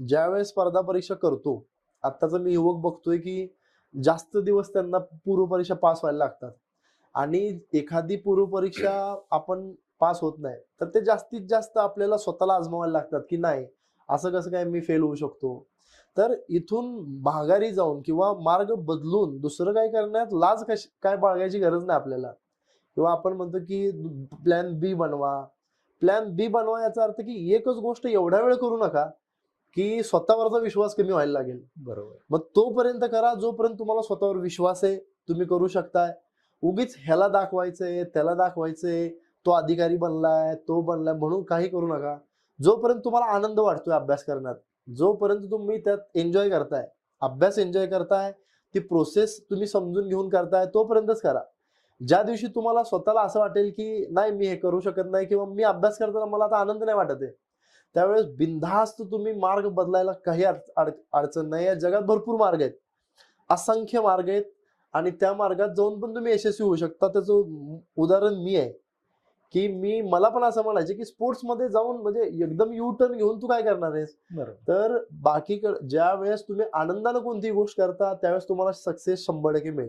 ज्यावेळेस स्पर्धा परीक्षा करतो आत्ताचा मी युवक बघतोय की जास्त दिवस त्यांना पूर्व परीक्षा पास व्हायला लागतात. आणि एखादी पूर्व परीक्षा आपण पास होत नाही तर ते जास्तीत जास्त आपल्याला स्वतःला आजमावायला लागतात की नाही असं कसं काय मी फेल होऊ शकतो? तर इथून माघारी जाऊन किंवा मार्ग बदलून दुसरं काय करण्यात लाज कशी काय बाळगायची गरज नाही आपल्याला. किंवा आपण म्हणतो की प्लॅन बी बनवा. प्लॅन बी बनवा याचा अर्थ की एकच गोष्ट एवढ्या वेळ करू नका की स्वतःवरचा विश्वास कमी व्हायला लागेल. बरोबर. मग तोपर्यंत करा जोपर्यंत तुम्हाला स्वतःवर विश्वास आहे तुम्ही करू शकताय. उगीच ह्याला दाखवायचंय त्याला दाखवायचंय तो अधिकारी बनलाय तो बनलाय म्हणून काही करू नका. जोपर्यंत तुम्हाला आनंद वाटतोय अभ्यास करण्यात जोपर्यंत तुम्ही त्यात एन्जॉय करताय अभ्यास एन्जॉय करताय ती प्रोसेस तुम्ही समजून घेऊन करताय तोपर्यंतच करा. ज्या दिवशी तुम्हाला स्वतःला असं वाटेल की नाही मी हे करू शकत नाही किंवा मी अभ्यास करताना मला आता आनंद नाही वाटत आहे त्यावेळेस बिनधास्त तुम्ही मार्ग बदलायला काही अड- अड- अडचण नाही या जगात भरपूर मार्ग आहेत. असंख्य मार्ग आहेत आणि त्या मार्गात जाऊन पण तुम्ही यशस्वी होऊ शकता. त्याचं उदाहरण मी आहे की मी मला पण असं म्हणायचे की स्पोर्ट्समध्ये जाऊन म्हणजे एकदम यू टर्न घेऊन तू काय करणार आहेस? तर बाकी ज्या वेळेस तुम्ही आनंदानं कोणतीही गोष्ट करता त्यावेळेस तुम्हाला सक्सेस शंभर टक्के मिळेल.